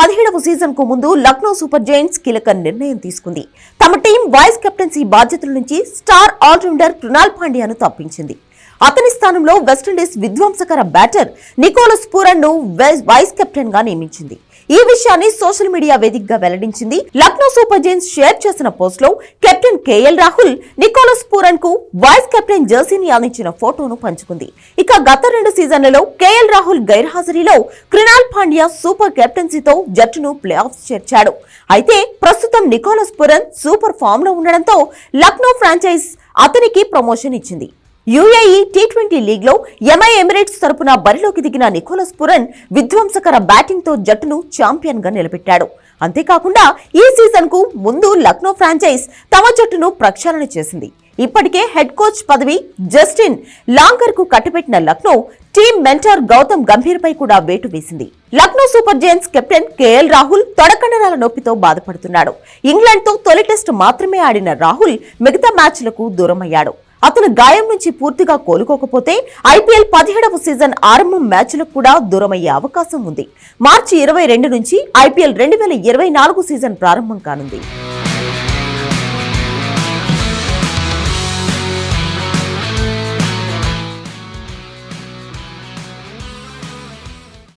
పదిహేడవ సీజన్కు ముందు Lucknow super Giants కీలక నిర్ణయం తీసుకుంది. తమ టీం వైస్ కెప్టెన్సీ బాధ్యతల నుంచి స్టార్ ఆల్రౌండర్ కృణాల్ పాండ్యాను తప్పించింది. అతని స్థానంలో వెస్టిండీస్ విధ్వంసకర బ్యాటర్ నికోలస్ పూరన్ను వైస్ కెప్టెన్గా నియమించింది. ఈ విషయాన్ని సోషల్ మీడియా వేదికగా వెల్లడించింది. లక్నో సూపర్ జైన్స్ షేర్ చేసిన పోస్ట్లో కెప్టెన్ కేఎల్ రాహుల్ నికోలస్ పూరన్కు వైస్ కెప్టెన్ జెర్సీని అందించిన ఫోటోను పంచుకుంది. ఇక గత రెండు సీజన్లలో కేఎల్ రాహుల్ గైర్హాజరీలో కృణాల్ పాండ్యా సూపర్ కెప్టెన్సీతో జట్టును ప్లే ఆఫ్ చేర్చాడు. అయితే ప్రస్తుతం నికోలస్ పురన్ సూపర్ ఫామ్లో ఉండడంతో లక్నో ఫ్రాంచైజ్ అతనికి ప్రమోషన్ ఇచ్చింది. యుఏఈ టీ ట్వంటీ లీగ్లో ఎంఐ ఎమిరేట్స్ తరపున బరిలోకి దిగిన నికోలస్ పురన్ విధ్వంసకర బ్యాటింగ్తో జట్టును ఛాంపియన్గా నిలబెట్టాడు. అంతేకాకుండా ఈ సీజన్కు ముందు లక్నో ఫ్రాంచైజ్ తమ జట్టును ప్రక్షాళన చేసింది. ఇప్పటికే హెడ్ కోచ్ పదవి జస్టిన్ లాంకర్కు కట్టిపెట్టిన లక్నో టీం మెంటర్ గౌతమ్ గంభీర్ పై కూడా వేటు వేసింది. Lucknow super giants captain KL Rahul తొడకండరాల నొప్పితో బాధపడుతున్నాడు. ఇంగ్లాండ్తో తొలి టెస్ట్ మాత్రమే ఆడిన రాహుల్ మిగతా మ్యాచ్లకు దూరమయ్యాడు. అతను గాయం నుంచి పూర్తిగా కోలుకోకపోతే ఐపీఎల్ పదిహేడవ సీజన్ ఆరంభం మ్యాచ్లకు కూడా దూరమయ్యే అవకాశం ఉంది. మార్చి ఇరవై రెండు నుంచి ఐపీఎల్ రెండు వేల ఇరవై నాలుగు సీజన్ ప్రారంభం కానుంది.